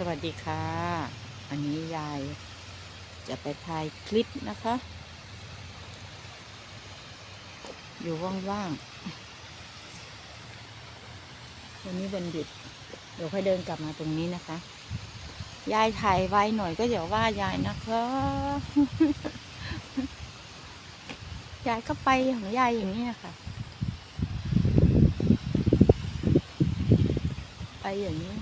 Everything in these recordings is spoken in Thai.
สวัสดีค่ะ อันนี้ยาย จะไปถ่ายคลิปนะคะ อยู่ว่างๆ วันนี้วันหยุด เดี๋ยวค่อยเดินกลับมาตรงนี้นะคะ ยายถ่ายไว้หน่อยก็อย่าว่ายายนะคะ ยายก็ไปของยายอย่างนี้นะคะ ไปอย่างนี้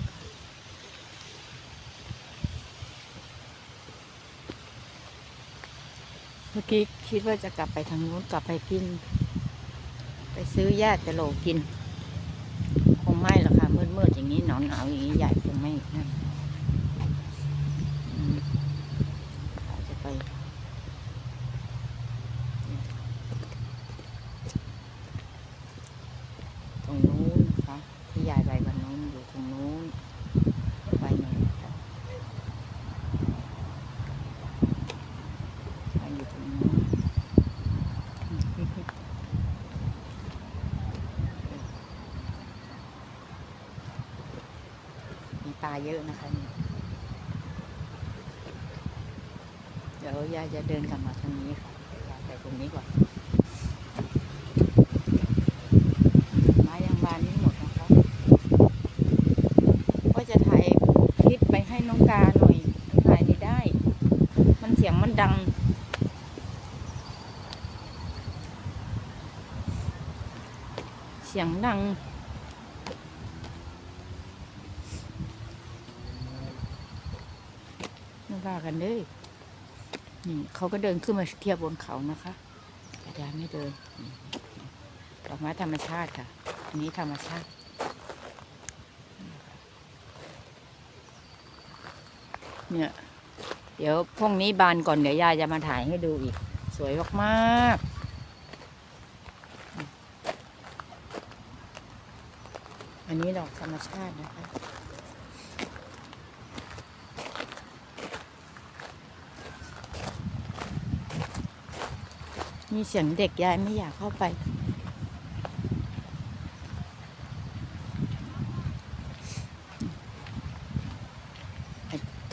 กี้คิดว่าจะกลับไปทางนู้นกลับไปกิน ไปซื้อแยกจะโหลกิน คงไม่หรอกค่ะมืดๆอย่างนี้หนาวหนาวอย่างนี้ใหญ่คงไม่นั่นอืมอาจจะไปตรงนู้นนะคะที่ยายไปวันนู้นอยู่ตรงนู้นไปหน่อยค่ะไปอยู่ตรงนู้น มีปลาเยอะนะคะเดี๋ยวยายจะเดินกลับมาทางนี้ค่ะยายไปตรงนี้ก่อนไม้ยังบานไม่หมดนะคะก็จะถ่ายคลิปไปให้น้องกาหน่อยถ่ายไม่ได้ มันเสียงมันดังเสียงดัง ไม่ ว่ากันเลยนี่เขาก็เดินขึ้นมาเทียบบนเขานะคะแต่ยายไม่เดินดอกไม้ธรรมชาติค่ะ อันนี้ธรรมชาติเนี่ยเดี๋ยวพวกนี้บานก่อนเดี๋ยวยายจะมาถ่ายให้ดูอีก สวยมากๆอันนี้ดอกธรรมชาตินะคะ มีเสียงเด็กยายไม่อยากเข้าไป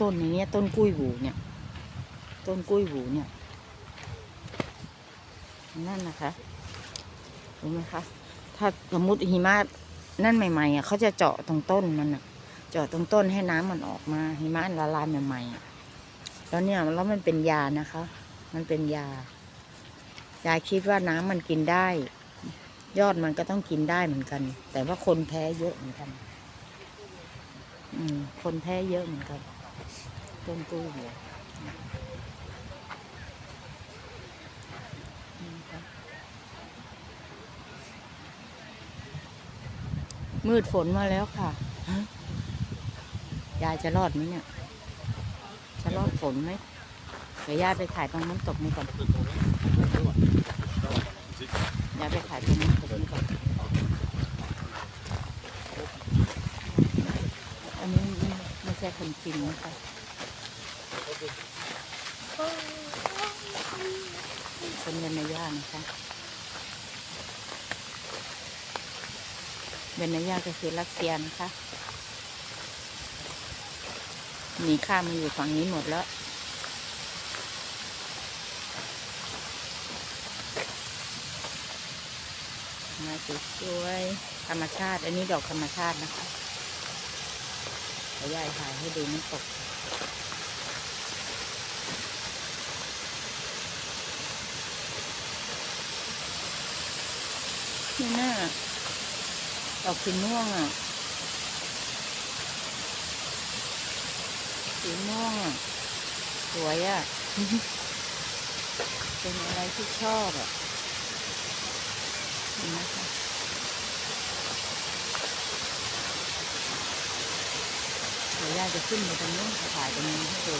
ต้นในนี้ต้นกุ้ยหูเนี่ย ต้นกุ้ยหูเนี่ย นั่นนะคะรู้ไหมคะ ถ้าสมมติหิมะนั่นใหม่ๆอะเขาจะเจาะตรงต้นมันอะ เจาะตรงต้นให้น้ำมันออกมา หิมะละลายใหม่ๆอ่แล้วเนี่ยแล้วมันเป็นยานะคะ มันเป็นยา ยายคิดว่าน้ำมันกินได้ ยอดมันก็ต้องกินได้เหมือนกัน แต่ว่าคนแพ้เยอะเหมือนกัน อืม คนแพ้เยอะเหมือนกัน ต้นกู้หัวนี่ค่ะมืดฝนมาแล้วค่ะ ยายจะรอดไหมเนี่ย จะรอดฝนไหม เดี๋ยวยายไปถ่ายตรงน้ำตกนี้ก่อนยายไปถ่ายตรงน้ำตกนี้ก่อน อันนี้ไม่ใช่คนจริงนะคะเป็นเวนยานะคะเวนยาก็คือรัสเซียนะคะหนีข้ามมาอยู่ฝั่งนี้หมดแล้ว มาสวยๆธรรมชาติ อันนี้ดอกธรรมชาตินะคะเดี๋ยวยายถ่ายให้ดูน้ำตกนี่น่าดอกสีม่วงอะสีม่วงอะ สวยอะ เป็นอะไรที่ชอบอะเห็นไหมคะาจะขึ้นไปตรงนู้นถ่ายตรงนี้ให้ดู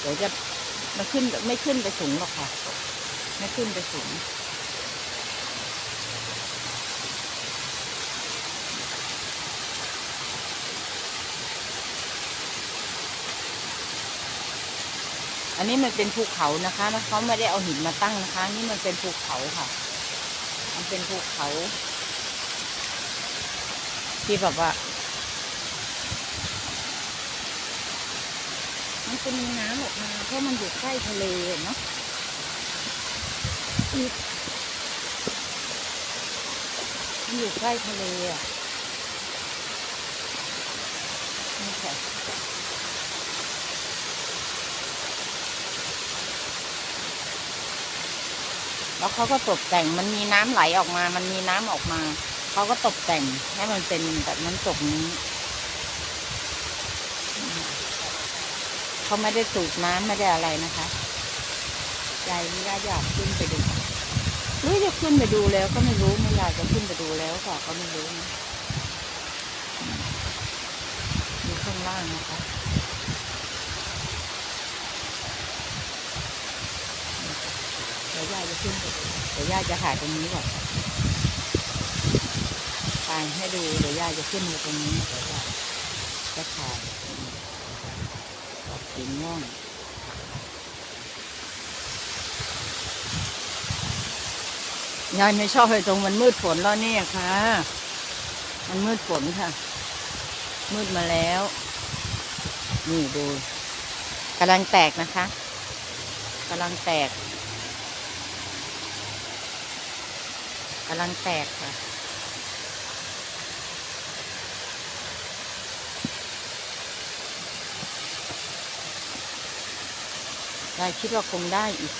เดี๋ยวจะมาขึ้นไม่ขึ้นไปสูงหรอกค่ะ ไม่ขึ้นไปสูงอันนี้มันเป็นภูเขานะคะเขาไม่ได้เอาหินมาตั้งนะคะ นี่มันเป็นภูเขาค่ะ มันเป็นภูเขา ที่แบบว่า มันจะมีน้ำออกมาเพราะมันอยู่ใกล้ทะเลเนาะอีกมันอยู่ใกล้ทะเลอะนี่ค่ะแล้วเขาก็ตกแต่งมันมีน้ำไหลออกมา มันมีน้ำออกมา เขาก็ตกแต่งให้มันเป็นแบบน้ำตกนี้ เขาไม่ได้สูบน้ำไม่ได้อะไรนะคะยายนี่อยากขึ้นไปดูหรือจะขึ้นไปดูแล้วก็ไม่รู้ไม่อยากจะขึ้นไปดูแล้วก็ไม่รู้นะอยู่ข้างล่างนะคะเดี๋ยวยายจะขึ้นไปดูเดี๋ยวยายจะถ่ายตรงนี้ก่อนถ่ายให้ดูเดี๋ยวยายจะขึ้นไปตรงนี้เดี๋ยวยายจะถ่ายด สีม่วงยายไม่ชอบเลยตรงมันมืดฝนแล้วเนี่ยค่ะ มันมืดฝนค่ะ มืดมาแล้ว นี่ดูกำลังแตกนะคะกำลังแตกกำลังแตกค่ะายคิดว่าคงได้อีก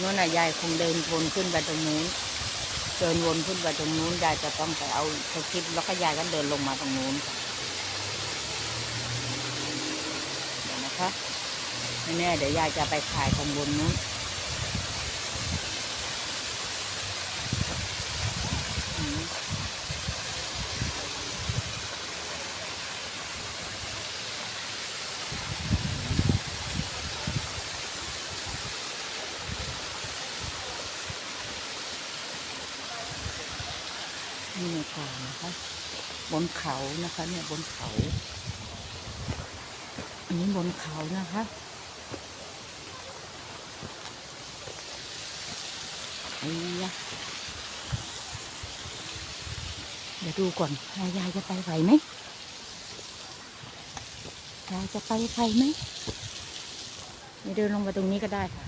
นู่นน่ะยายคงเดินวนขึ้นไปตรงนู้น เดินวนขึ้นไปตรงนู้นยายจะต้องไปเอาสคริปต์แล้วก็ยายก็เดินลงมาตรงนู้นเดี๋ยวนะคะไม่แน่เดี๋ยวยายจะไปถ่ายตรงบนนู้นอืมนี่ในป่านะคะ บน เขานะคะ เนี่ยบนเขา อันนี้บนเขานะคะไอ้ยะเดี๋ยวดูก่อนยายจะไปไหวไหมยายจะไปไหวไหมเดี๋ยวเดินลงมาตรงนี้ก็ได้ค่ะ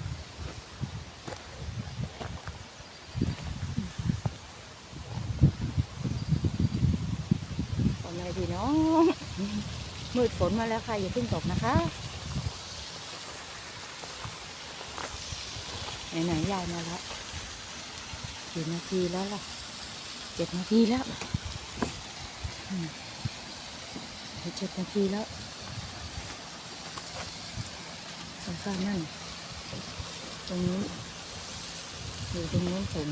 ตอ นนี้พี่น้อง มืดฝนมาแล้วค่ะ อย่าเพิ่งตกนะคะ ไหนๆยายมาแล้วกี่นาทีแล้วล่ะเจ็ดนาทีแล้วอืมเจ็ดนาทีแล้วตรงข้างนั่นตรงนี้นอยู่ตรงนู้นผม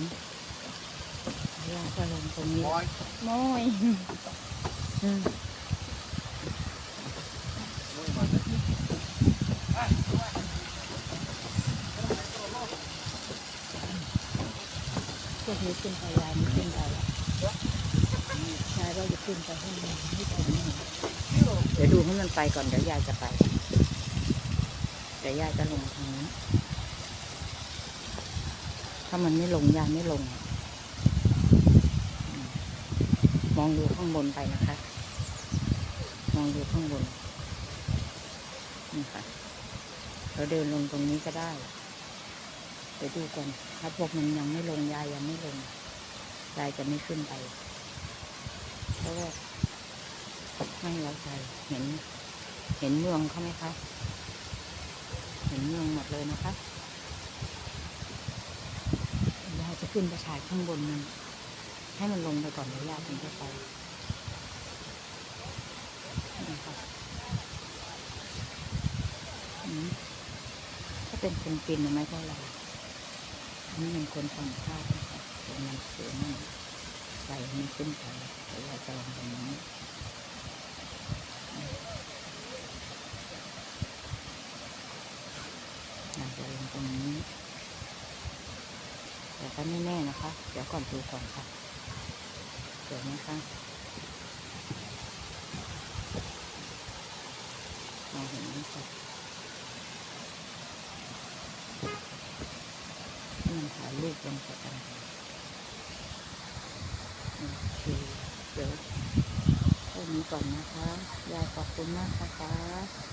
ยายก็ลงตรงนี้ Moin. โม้ยอืม Moin, Mann. พวกนี้ขึ้นไปยายไม่ขึ้นไปยายว่าจะขึ้นไปให้มันไม่ถึงเดี๋ยวดูให้มันไปก่อนเดี๋ยวยายจะไป เดี๋ยวยายจะลงทางนี้ ถ้ามันไม่ลงยายไม่ลง มองดูข้างบนไปนะคะ มองดูข้างบน นี่ค่ะ เราเดินลงตรงนี้ก็ได้เดี๋ยวดูก่อนถ้าพวกมันยังไม่ลงยายยังไม่ลงยายจะไม่ขึ้นไป เพราะว่าไม่ไว้ใจเห็น เห็นเมืองเขาไหมคะ เห็นเมืองหมดเลยนะคะยายจะขึ้นไปฉายข้างบนมันให้มันลงไปก่อนเดี๋ยวยายถึงจะไปนี่ค่ะอืมถ้า เป็นคนกินน่ะไม่เท่าไหร่อันนี่เป็นคนต่างชาตินะคะเป็นมันเสือนั่นใส่ไม่ขึ้นไปเราจะลองตรงนี้อาจจะลงตรงนี้แต่ก็ไม่แน่นะคะ เดี๋ยวก่อนดูก่อนค่ะเดี๋ยวนะคะมองเห็นไหมคะให้ ลงไปกันโอเคเดี๋ยวแค่นี้ก่อนนะคะ ยายขอบคุณมากนะคะ